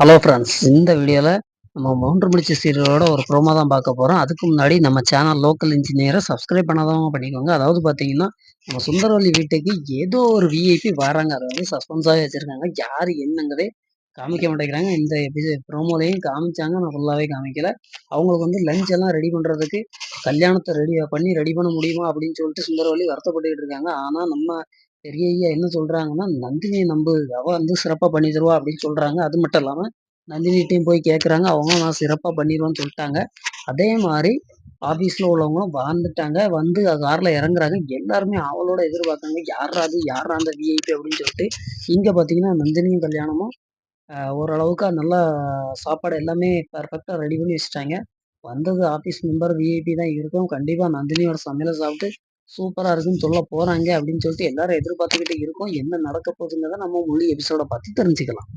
Hello friends இந்த வீடியோவில் நம்ம மூன்று முடிச்சு சீரியலோட ஒரு ப்ரோமோ தான் பார்க்க போகிறோம் அதுக்கு முன்னாடி நம்ம சேனல் லோக்கல் இன்ஜினியரை சப்ஸ்கிரைப் பண்ணாதவங்க பண்ணிக்கோங்க. அதாவது பார்த்தீங்கன்னா நம்ம சுந்தரவல்லி வீட்டுக்கு ஏதோ ஒரு விஐபி வராங்க அதை வந்து சஸ்பென்ஸாகவே வச்சுருக்காங்க. யார் என்னங்கிறதே காமிக்க மாட்டேங்கிறாங்க. இந்த ப்ரோமோலையும் காமிச்சாங்க. நான் ஃபுல்லாகவே காமிக்கல. அவங்களுக்கு வந்து லஞ்ச் எல்லாம் ரெடி பண்ணுறதுக்கு கல்யாணத்தை ரெடி பண்ணி ரெடி பண்ண முடியுமா அப்படின்னு சொல்லிட்டு சுந்தரவல்லி வருத்தப்பட்டுக்கிட்டு இருக்காங்க. ஆனால் நம்ம பெரிய ஐயா என்ன சொல்கிறாங்கன்னா நந்தினியை நம்பு. அவள் வந்து சிறப்பாக பண்ணி தருவா அப்படின்னு சொல்கிறாங்க அது மட்டும் இல்லாமல் நந்தினிகிட்டையும் போய் கேட்குறாங்க அவங்க நான் சிறப்பாக பண்ணிடுவேன்னு சொல்லிட்டாங்க. அதே மாதிரி ஆஃபீஸில் உள்ளவங்களும் வாழ்ந்துட்டாங்க. வந்து காரில் இறங்குறாங்க. எல்லாருமே அவளோட எதிர்பார்த்தாங்க யாரா அது? யாரா அந்த விஐபி அப்படின்னு சொல்லிட்டு இங்கே பார்த்தீங்கன்னா நந்தினியும் கல்யாணமும் ஓரளவுக்கு நல்லா சாப்பாடு எல்லாமே பர்ஃபெக்டாக ரெடி பண்ணி வச்சுட்டாங்க. வந்தது ஆஃபீஸ் மெம்பர் விஐபி தான். இருக்கும் கண்டிப்பாக நந்தினியோட சமையலை சாப்பிட்டு சூப்பராக இருக்குன்னு சொல்ல போகிறாங்க அப்படின்னு சொல்லிட்டு எல்லாரும் எதிர்பார்த்துக்கிட்டு இருக்கோம். என்ன நடக்க போகுதுங்கிறத நம்ம முழு எபிசோட பார்த்து தெரிஞ்சுக்கலாம்.